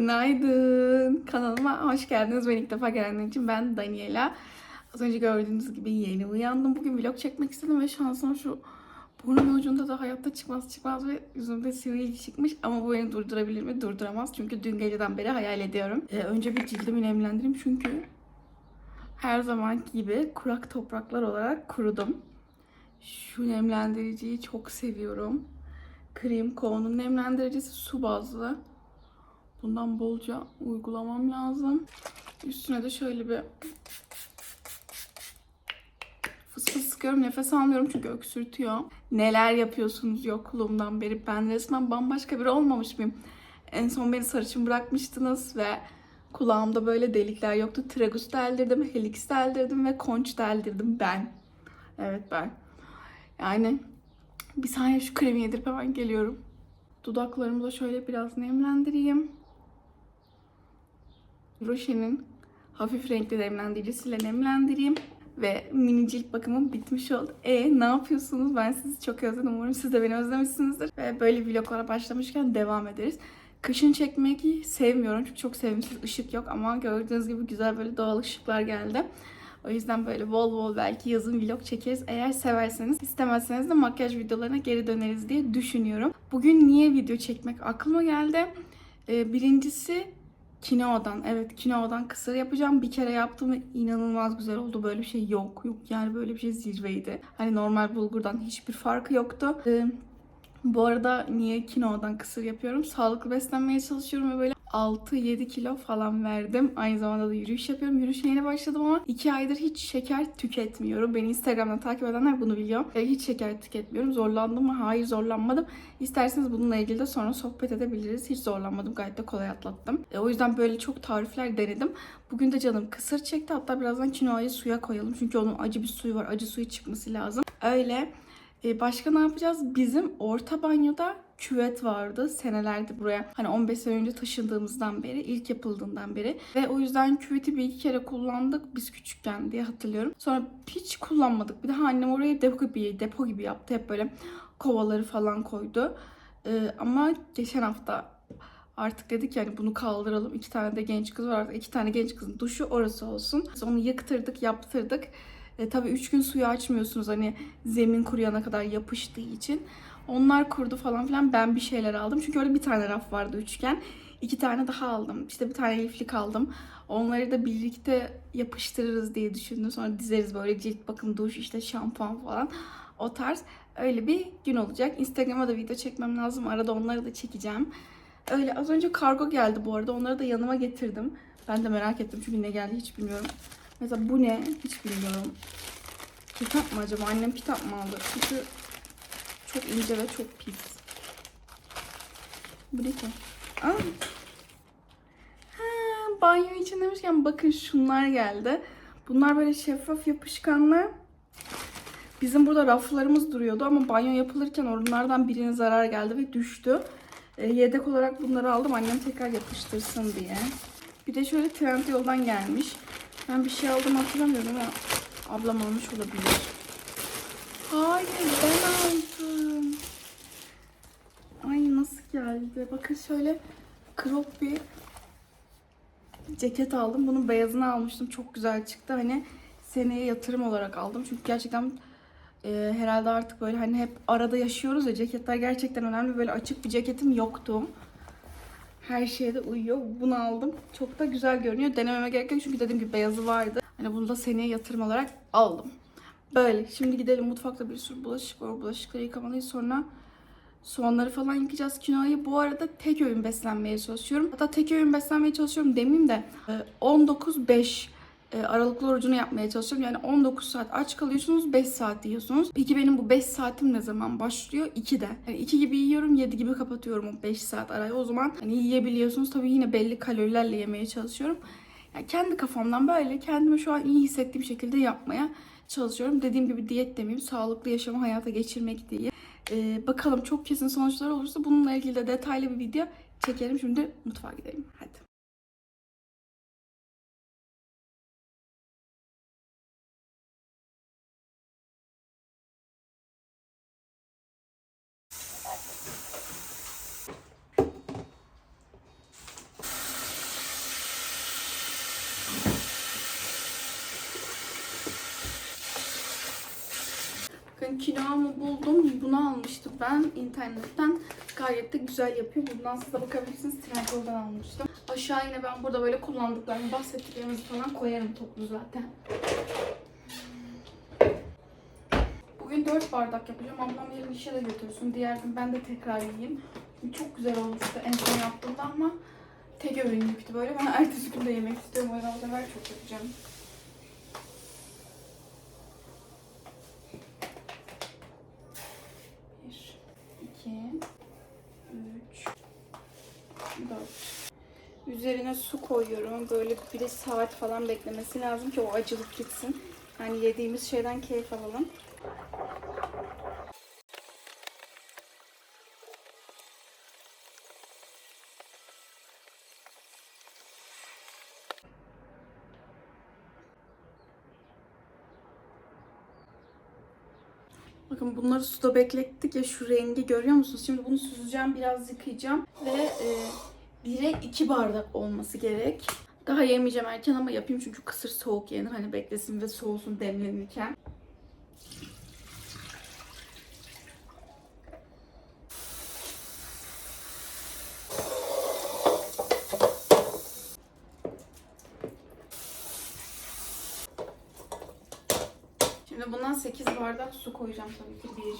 Günaydın. Kanalıma hoş geldiniz. Ben ilk defa gelenler için ben Daniela. Az önce gördüğünüz gibi yeni uyandım. Bugün vlog çekmek istedim ve şansım şu burnumun ucunda da hayatta çıkmaz çıkmaz ve yüzümde sivilce çıkmış. Ama bu beni durdurabilir mi? Durduramaz. Çünkü dün geceden beri hayal ediyorum. Ee, önce bir cildimi nemlendireyim çünkü her zamanki gibi kurak topraklar olarak kurudum. Şu nemlendiriciyi çok seviyorum. Krem Ko'nun nemlendiricisi su bazlı. Bundan bolca uygulamam lazım. Üstüne de şöyle bir fıs fıs sıkıyorum. Nefes almıyorum çünkü öksürtüyor. Neler yapıyorsunuz yokluğumdan beri? Ben resmen bambaşka biri olmamış mıyım? En son beni sarışın bırakmıştınız ve kulağımda böyle delikler yoktu. Tragus deldirdim, helix deldirdim ve konç deldirdim ben. Evet ben. Yani bir saniye şu kremi yedirip hemen geliyorum. Dudaklarımı da şöyle biraz nemlendireyim. Roche'nin hafif renkli nemlendiricisiyle nemlendireyim. Ve mini cilt bakımım bitmiş oldu. E ne yapıyorsunuz? Ben sizi çok özledim. Umarım siz de beni özlemişsinizdir. Ve böyle vloglara başlamışken devam ederiz. Kışın çekmeyi sevmiyorum çünkü çok sevimsiz ışık yok ama gördüğünüz gibi güzel böyle doğal ışıklar geldi. O yüzden böyle bol bol belki yazın vlog çekeriz. Eğer severseniz, istemezseniz de makyaj videolarına geri döneriz diye düşünüyorum. Bugün niye video çekmek aklıma geldi. Ee, birincisi Kinoa'dan. Evet Kinoa'dan kısır yapacağım. Bir kere yaptım ve inanılmaz güzel oldu. Böyle bir şey yok. Yok yani böyle bir şey zirveydi. Hani normal bulgurdan hiçbir farkı yoktu. Ee, bu arada niye kinoadan kısır yapıyorum? Sağlıklı beslenmeye çalışıyorum ve böyle 6-7 kilo falan verdim. Aynı zamanda da yürüyüş yapıyorum. Yürüyüşe yeni başladım ama 2 aydır hiç şeker tüketmiyorum. Beni Instagram'dan takip edenler bunu biliyor. E, hiç şeker tüketmiyorum. Zorlandım mı? Hayır zorlanmadım. İsterseniz bununla ilgili de sonra sohbet edebiliriz. Hiç zorlanmadım. Gayet de kolay atlattım. E, o yüzden böyle çok tarifler denedim. Bugün de canım kısır çekti. Hatta birazdan kinoayı suya koyalım. Çünkü onun acı bir suyu var. Acı suyu çıkması lazım. Öyle. E, başka ne yapacağız? Bizim orta banyoda küvet vardı senelerdir buraya. Hani 15 sene önce taşındığımızdan beri, ilk yapıldığından beri. Ve o yüzden küveti bir iki kere kullandık biz küçükken diye hatırlıyorum. Sonra hiç kullanmadık. Bir daha annem oraya depo gibi, depo gibi yaptı. Hep böyle kovaları falan koydu. E, ama geçen hafta artık dedik yani bunu kaldıralım. İki tane de genç kız var artık. iki tane genç kızın duşu orası olsun. Biz onu yıktırdık, yaptırdık. E, tabii 3 gün suyu açmıyorsunuz hani zemin kuruyana kadar yapıştığı için. Onlar kurdu falan filan ben bir şeyler aldım. Çünkü öyle bir tane raf vardı üçgen. İki tane daha aldım. İşte bir tane liflik aldım. Onları da birlikte yapıştırırız diye düşündüm. Sonra dizeriz böyle cilt bakım, duş, işte şampuan falan. O tarz öyle bir gün olacak. Instagram'a da video çekmem lazım. Arada onları da çekeceğim. Öyle az önce kargo geldi bu arada. Onları da yanıma getirdim. Ben de merak ettim çünkü ne geldi hiç bilmiyorum. Mesela bu ne? Hiç bilmiyorum. Kitap mı acaba? Annem kitap mı aldı? Çünkü çok ince ve çok pis. Bu ne ki? Aa. Ha, banyo için demişken bakın şunlar geldi. Bunlar böyle şeffaf yapışkanlar. Bizim burada raflarımız duruyordu ama banyo yapılırken onlardan birine zarar geldi ve düştü. E, yedek olarak bunları aldım annem tekrar yapıştırsın diye. Bir de şöyle trend yoldan gelmiş. Ben bir şey aldım hatırlamıyorum ama ablam almış olabilir. Hayır ben aldım. Ay nasıl geldi? Bakın şöyle crop bir ceket aldım. Bunun beyazını almıştım. Çok güzel çıktı. Hani seneye yatırım olarak aldım. Çünkü gerçekten e, herhalde artık böyle hani hep arada yaşıyoruz ya ceketler gerçekten önemli. Böyle açık bir ceketim yoktu. Her şeye de uyuyor. Bunu aldım. Çok da güzel görünüyor. Denememe gerek yok çünkü dediğim gibi beyazı vardı. Hani bunu da seneye yatırım olarak aldım. Böyle. Şimdi gidelim mutfakta bir sürü bulaşık var. Bulaşıkları yıkamalıyız. Sonra soğanları falan yıkayacağız. Kinoayı bu arada tek öğün beslenmeye çalışıyorum. Hatta tek öğün beslenmeye çalışıyorum demeyeyim de 19-5 e, aralıklı orucunu yapmaya çalışıyorum. Yani 19 saat aç kalıyorsunuz, 5 saat yiyorsunuz. Peki benim bu 5 saatim ne zaman başlıyor? 2'de. Yani 2 gibi yiyorum, 7 gibi kapatıyorum o 5 saat arayı. O zaman hani yiyebiliyorsunuz. Tabii yine belli kalorilerle yemeye çalışıyorum. Yani kendi kafamdan böyle kendimi şu an iyi hissettiğim şekilde yapmaya çalışıyorum. Dediğim gibi diyet demeyeyim, sağlıklı yaşamı hayata geçirmek diye. Ee, bakalım çok kesin sonuçlar olursa bununla ilgili de detaylı bir video çekerim. Şimdi mutfağa gidelim. Hadi. kinoamı buldum. Bunu almıştım ben internetten. Gayet de güzel yapıyor. Bundan size de bakabilirsiniz. Trendyol'dan almıştım. Aşağı yine ben burada böyle kullandıklarımı, bahsettiklerimizi falan koyarım toplu zaten. Bugün 4 bardak yapacağım. Ablam yarın işe de götürsün. Diğer gün ben de tekrar yiyeyim. Çok güzel olmuştu en son yaptığımda ama tek öğünlüktü böyle. Ben ertesi gün de yemek istiyorum. O yüzden bu çok yapacağım. Üzerine su koyuyorum. Böyle bir saat falan beklemesi lazım ki o acılık gitsin. Yani yediğimiz şeyden keyif alalım. Bakın bunları suda beklettik ya şu rengi görüyor musunuz? Şimdi bunu süzeceğim, biraz yıkayacağım ve e, 1'e 2 bardak olması gerek. Daha yemeyeceğim erken ama yapayım çünkü kısır soğuk yenir. Hani beklesin ve soğusun demlenirken. Şimdi bundan 8 bardak su koyacağım tabii ki. 1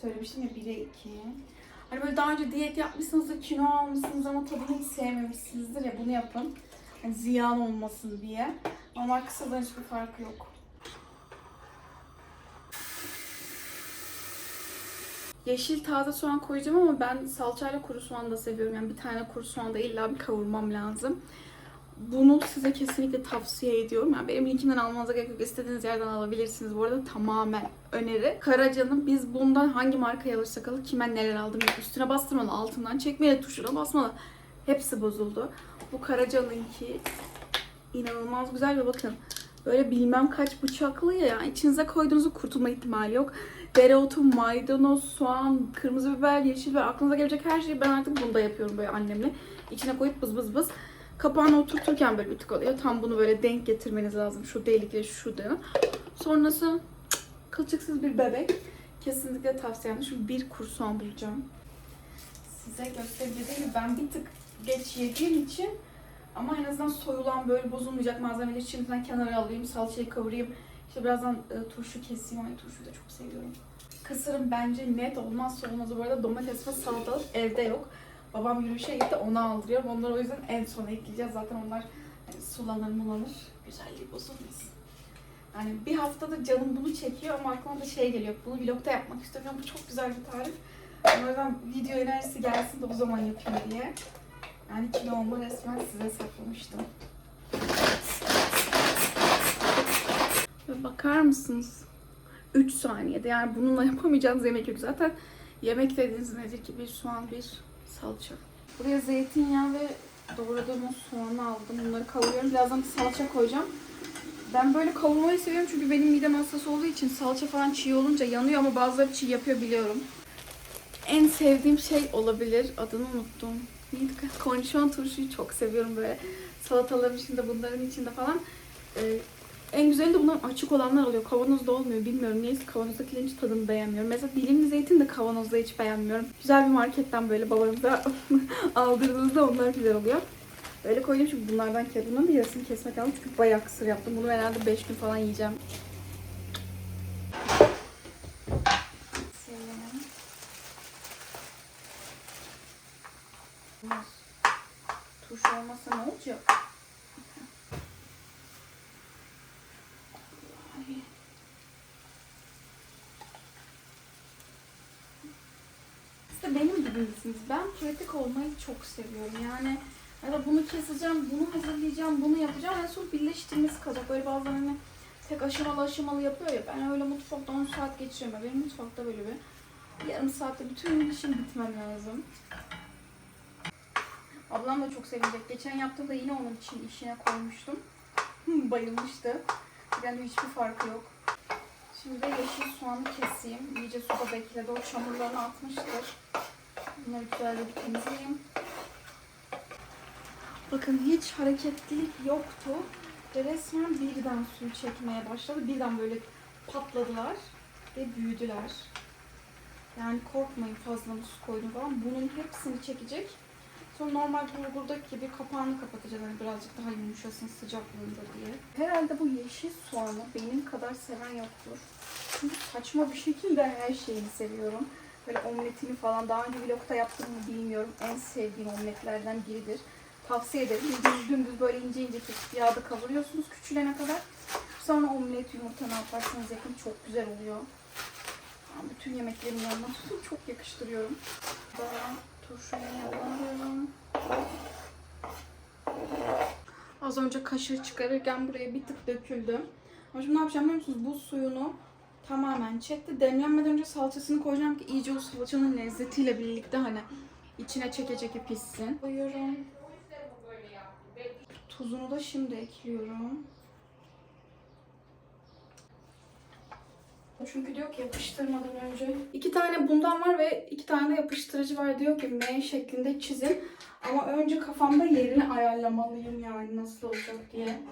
Söylemiştim ya 1'e 2. Hani böyle daha önce diyet yapmışsınızdır, kilo almışsınız ama tadını hiç sevmemişsinizdir ya bunu yapın. Hani ziyan olmasın diye. Normal kısadan hiçbir farkı yok. Yeşil taze soğan koyacağım ama ben salçayla kuru soğan da seviyorum. Yani bir tane kuru soğan da illa bir kavurmam lazım. Bunu size kesinlikle tavsiye ediyorum. Yani benim linkimden almanıza gerek yok. İstediğiniz yerden alabilirsiniz. Bu arada tamamen öneri. Karaca'nın biz bundan hangi markayı alırsak alır kime neler aldım. Üstüne bastırmalı, altından çekmeli, tuşuna basmalı. Hepsi bozuldu. Bu Karaca'nınki inanılmaz güzel ve bakın böyle bilmem kaç bıçaklı ya yani içinize koyduğunuzu kurtulma ihtimali yok. Dereotu, maydanoz, soğan, kırmızı biber, yeşil biber aklınıza gelecek her şeyi ben artık bunda yapıyorum böyle annemle. İçine koyup bız bız bız kapağını oturturken böyle bir tık oluyor. Tam bunu böyle denk getirmeniz lazım. Şu delikle şu da. Sonrası kılçıksız bir bebek. Kesinlikle tavsiyem. Şu bir kurson bulacağım. Size göstereceğim gibi ben bir tık geç yediğim için ama en azından soyulan böyle bozulmayacak malzemeleri şimdiden kenara alayım. Salçayı kavurayım. İşte birazdan e, turşu keseyim. Ay turşuyu da çok seviyorum. Kısırım bence net olmazsa olmazı. Bu arada domates ve salatalık evde yok. Babam yürüyüşe gitti onu aldırıyorum. Onları o yüzden en sona ekleyeceğiz. Zaten onlar hani sulanır mulanır. Güzelliği bozulmasın. Yani bir haftadır canım bunu çekiyor ama aklıma da şey geliyor. Bunu vlogda yapmak istiyorum. Bu çok güzel bir tarif. O yüzden video enerjisi gelsin de o zaman yapayım diye. Yani kilomu resmen size saklamıştım. Ve bakar mısınız? 3 saniyede yani bununla yapamayacağınız yemek yok. Zaten yemek dediğiniz nedir ki? Bir soğan, bir salça. Buraya zeytinyağı ve doğradığım soğanı aldım. Bunları kavuruyorum. Birazdan salça koyacağım. Ben böyle kavurmayı seviyorum çünkü benim midem hassas olduğu için salça falan çiğ olunca yanıyor ama bazıları çiğ yapıyor biliyorum. En sevdiğim şey olabilir. Adını unuttum. Neydi? Kornişon turşuyu çok seviyorum böyle. Salataların içinde, bunların içinde falan. Ee, en güzeli de bundan açık olanlar oluyor. Kavanozda olmuyor. Bilmiyorum niyeyse kavanozdakilerin hiç tadını beğenmiyorum. Mesela dilimli zeytin de kavanozda hiç beğenmiyorum. Güzel bir marketten böyle babanıza aldırdığınızda onlar güzel oluyor. Böyle koydum çünkü bunlardan bunların da yarısını kesmek lazım çünkü bayağı kısır yaptım. Bunu herhalde 5 gün falan yiyeceğim. Turşu olmasa ne olacak? Ay. Siz de benim gibi misiniz? Ben pratik olmayı çok seviyorum. Yani ya da bunu keseceğim, bunu hazırlayacağım, bunu yapacağım. En son birleştirmesi kalacak. Böyle bazen hani tek aşamalı aşamalı yapıyor ya. Ben öyle mutfakta 10 saat geçiriyorum. Benim mutfakta böyle bir yarım saatte bütün işim bitmem lazım. Ablam da çok sevinecek. Geçen yaptığımda yine onun için işine koymuştum. Bayılmıştı. Bence hiçbir farkı yok. Şimdi de yeşil soğanı keseyim. İyice suda bekledi. O çamurlarını atmıştır. Bunları güzelce bir temizleyeyim. Bakın hiç hareketlilik yoktu. Ve resmen birden suyu çekmeye başladı. Birden böyle patladılar ve büyüdüler. Yani korkmayın fazla su koydum falan. Bunun hepsini çekecek. Sonra normal bulgurdaki gibi kapağını kapatacağız. Hani birazcık daha yumuşasın sıcaklığında diye. Herhalde bu yeşil soğanı benim kadar seven yoktur. Çünkü saçma bir şekilde her şeyini seviyorum. Böyle omletini falan daha önce vlogda yaptım mı bilmiyorum. En sevdiğim omletlerden biridir. Tavsiye ederim. Dümdüz dümdüz böyle ince ince kesip yağda kavuruyorsunuz küçülene kadar. Sonra omlet yumurta ne yaparsanız yapın çok güzel oluyor. Yani bütün yemeklerin yanına çok yakıştırıyorum. Daha turşuyu alıyorum. Az önce kaşığı çıkarırken buraya bir tık döküldü. Ama şimdi ne yapacağım biliyor musunuz? Bu suyunu tamamen çekti. Demlenmeden önce salçasını koyacağım ki iyice o salçanın lezzetiyle birlikte hani içine çeke çeke pişsin. Koyuyorum. Tuzunu da şimdi ekliyorum. Çünkü diyor ki yapıştırmadan önce. iki tane bundan var ve iki tane de yapıştırıcı var. Diyor ki M şeklinde çizin. Ama önce kafamda yerini ayarlamalıyım yani nasıl olacak diye.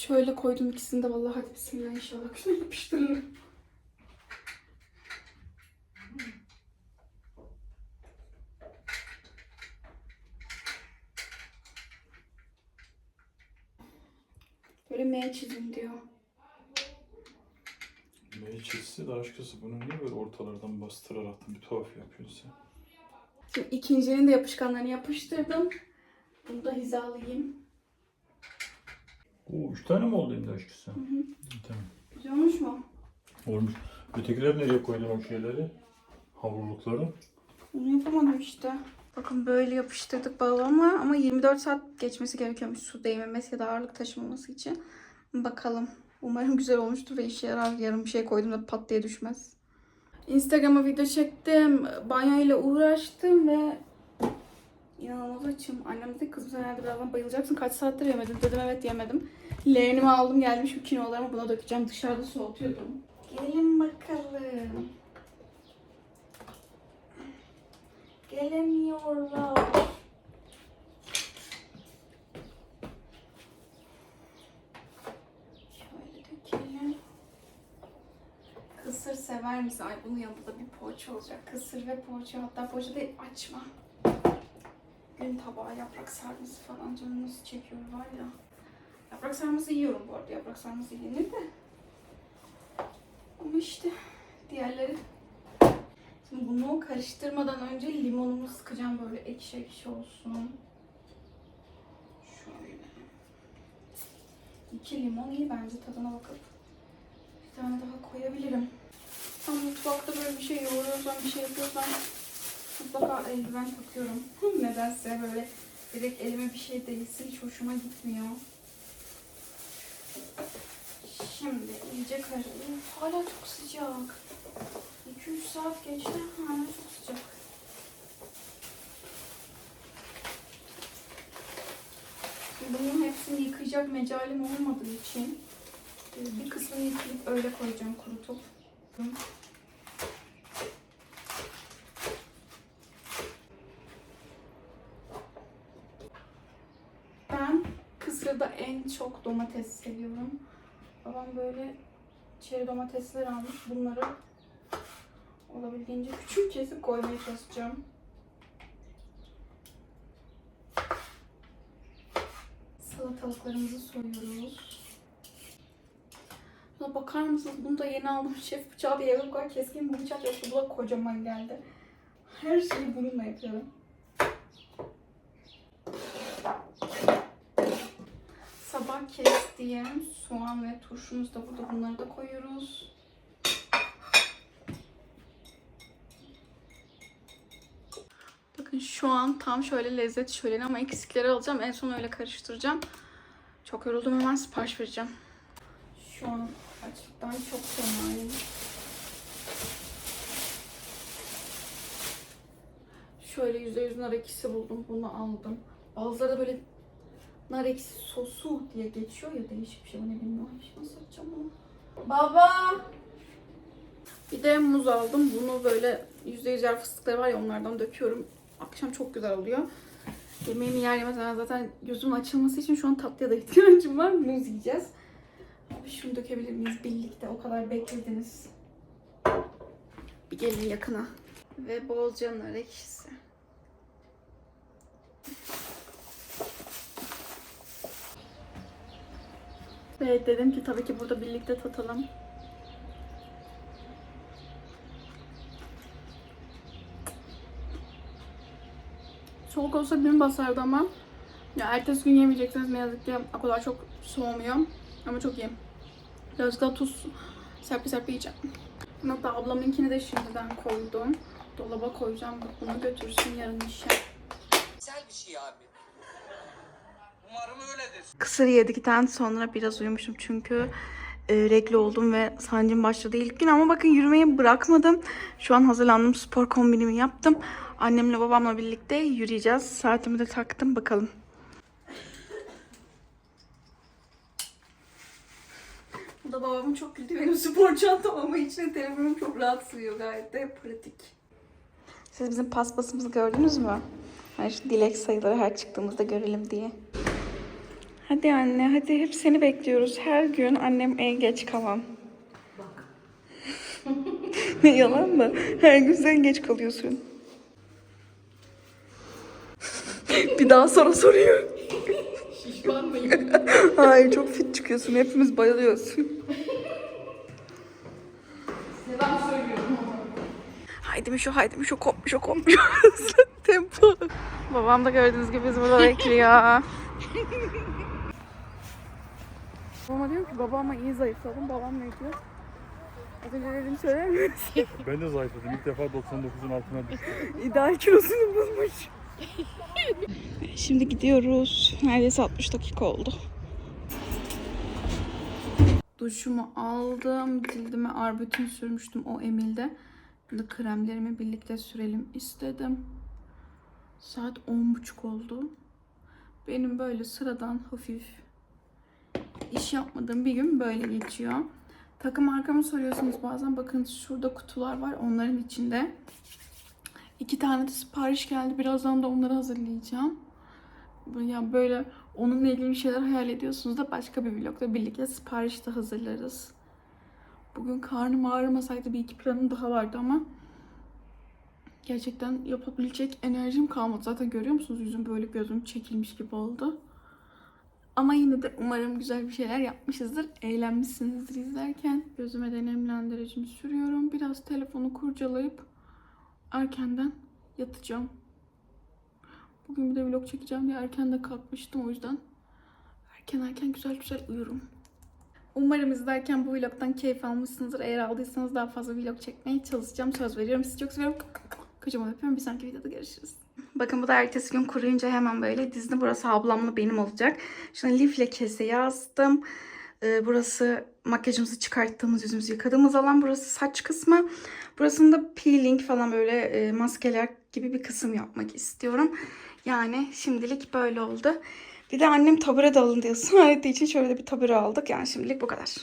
Şöyle koydum ikisini de vallahi hadi bismillah inşallah güzel yapıştırırım. Böyle M çizin diyor. Neyi çizse de aşkısı bunu niye böyle ortalardan bastırarak bir tuhaf yapıyorsun sen? Şimdi ikincinin de yapışkanlarını yapıştırdım. Bunu da hizalayayım. Oo, üç tane mi oldu elinde aşkısı? Hı hı. Tamam. Güzel olmuş mu? Olmuş. Ötekiler nereye koydun o şeyleri? Havurlukları. Bunu yapamadım işte. Bakın böyle yapıştırdık balonu ama 24 saat geçmesi gerekiyormuş su değmemesi ya da ağırlık taşımaması için. Bakalım. Umarım güzel olmuştur ve işe yarar. Yarın bir şey koyduğumda pat diye düşmez. Instagram'a video çektim. Banyoyla uğraştım ve inanılmaz açım. Annem dedi kızım sen herhalde birazdan bayılacaksın. Kaç saattir yemedin? Dedim evet yemedim. Leğenimi aldım geldim şu kinolarımı buna dökeceğim. Dışarıda soğutuyordum. Gelin bakalım. Gelemiyorlar. Şöyle dökelim. Kısır sever misin? Ay bunun yanında da bir poğaça olacak. Kısır ve poğaça hatta poğaça değil açma. Gün tabağı yaprak sarması falan canımız çekiyor var ya. Yaprak sarması yiyorum bu arada. Yaprak sarması yenir de. Ama işte diğerleri Şimdi bunu karıştırmadan önce limonumu sıkacağım böyle ekşi ekşi olsun. Şöyle. İki limon iyi bence tadına bakıp bir tane daha koyabilirim. Tam mutfakta böyle bir şey yoğuruyorsam, bir şey yapıyorsam mutlaka eldiven takıyorum. Nedense böyle direkt elime bir şey değilsin hiç hoşuma gitmiyor. Şimdi iyice karıştırıyorum. Hala çok sıcak. 2-3 saat geçti. Hala çok sıcak. Bunun hepsini yıkayacak mecalim olmadığı için e, bir kısmını yıkayıp öyle koyacağım kurutup. Ben kısırda en çok domates seviyorum. Babam böyle çeri domatesler almış. Bunları olabildiğince küçük kesip koymaya çalışacağım. Salatalıklarımızı soyuyoruz. Buna bakar mısınız? Bunu da yeni aldım. Şef bıçağı diye bu kadar keskin bir bıçak yoktu. Bu da kocaman geldi. Her şeyi bununla yapıyorum. Sabah kestiğim soğan ve turşumuz da burada. Bunları da koyuyoruz. Bakın şu an tam şöyle lezzet şöleni ama eksikleri alacağım. En son öyle karıştıracağım. Çok yoruldum hemen sipariş vereceğim. Şu an açlıktan çok fenayım. Şöyle %100 nar ekşisi buldum. Bunu aldım. Bazıları da böyle nar ekşisi sosu diye geçiyor ya değişik bir şey. Ne bilmiyorum. Ay, Nasıl yapacağım bunu? Baba! Bir de muz aldım. Bunu böyle %100 yer fıstıkları var ya onlardan döküyorum. Akşam çok güzel oluyor. Yemeğimi yer yemez ben zaten gözümün açılması için şu an tatlıya da ihtiyacım var. Muz yiyeceğiz. Şunu dökebilir miyiz birlikte? O kadar beklediniz. Bir gelin yakına. Ve bolca nar ekşisi. Evet dedim ki tabii ki burada birlikte tatalım. Soğuk olsa gün basardı ama ya ertesi gün yemeyecekseniz ne yazık ki o kadar çok soğumuyor. Ama çok iyi. Birazcık daha tuz serpi serpi yiyeceğim. Hatta ablamınkini de şimdiden koydum. Dolaba koyacağım. Bunu götürsün yarın işe. Güzel bir şey abi. Kısır yedikten sonra biraz uyumuşum çünkü e, regl oldum ve sancım başladı ilk gün ama bakın yürümeyi bırakmadım. Şu an hazırlandım spor kombinimi yaptım. Annemle babamla birlikte yürüyeceğiz. Saatimi de taktım bakalım. Bu da babamın çok güldüğü benim spor çantam ama içine telefonum çok rahat sığıyor gayet de pratik. Siz bizim paspasımızı gördünüz mü? Hani şu dilek sayıları her çıktığımızda görelim diye. Hadi anne, hadi hep seni bekliyoruz. Her gün annem en geç kalan. Bak. ne yalan mı? Her gün sen geç kalıyorsun. Bir daha sonra soruyor. Şişman mıyım? Hayır çok fit çıkıyorsun. Hepimiz bayılıyorsun. Selam söylüyorum. Haydi mi şu, haydi mi şu, kopmuş o, kopmuş. Tempo. Babam da gördüğünüz gibi bizi burada bekliyor. Babama diyorum ki babama iyi zayıfladım. Babam ne diyor? Az önce dediğimi söyler misin? Ben de zayıfladım. İlk defa 99'un altına düştüm. İdeal kilosunu bulmuş. Şimdi gidiyoruz. Neredeyse 60 dakika oldu. Duşumu aldım. Cildime arbütün sürmüştüm o Emil'de. Şimdi kremlerimi birlikte sürelim istedim. Saat 10.30 oldu. Benim böyle sıradan hafif iş yapmadığım bir gün böyle geçiyor. Takım markamı soruyorsunuz bazen. Bakın şurada kutular var. Onların içinde İki tane de sipariş geldi. Birazdan da onları hazırlayacağım. Ya böyle onunla ilgili bir şeyler hayal ediyorsunuz da başka bir vlogda birlikte sipariş de hazırlarız. Bugün karnım ağrımasaydı bir iki planım daha vardı ama gerçekten yapabilecek enerjim kalmadı. Zaten görüyor musunuz yüzüm böyle gözüm çekilmiş gibi oldu. Ama yine de umarım güzel bir şeyler yapmışızdır. Eğlenmişsinizdir izlerken. Gözüme de nemlendiricimi sürüyorum. Biraz telefonu kurcalayıp erkenden yatacağım. Bugün bir de vlog çekeceğim diye erken de kalkmıştım o yüzden erken erken güzel güzel uyurum. Umarım izlerken bu vlogdan keyif almışsınızdır. Eğer aldıysanız daha fazla vlog çekmeye çalışacağım. Söz veriyorum. Sizi çok seviyorum. Kocaman öpüyorum. Bir sonraki videoda görüşürüz. Bakın bu da ertesi gün kuruyunca hemen böyle dizdi. Burası ablamla benim olacak. Şuna lifle kese yazdım. Ee, burası makyajımızı çıkarttığımız, yüzümüzü yıkadığımız alan. Burası saç kısmı. Burasında peeling falan böyle e, maskeler gibi bir kısım yapmak istiyorum. Yani şimdilik böyle oldu. Bir de annem tabure de alın diye ısrar ettiği için şöyle bir tabure aldık. Yani şimdilik bu kadar.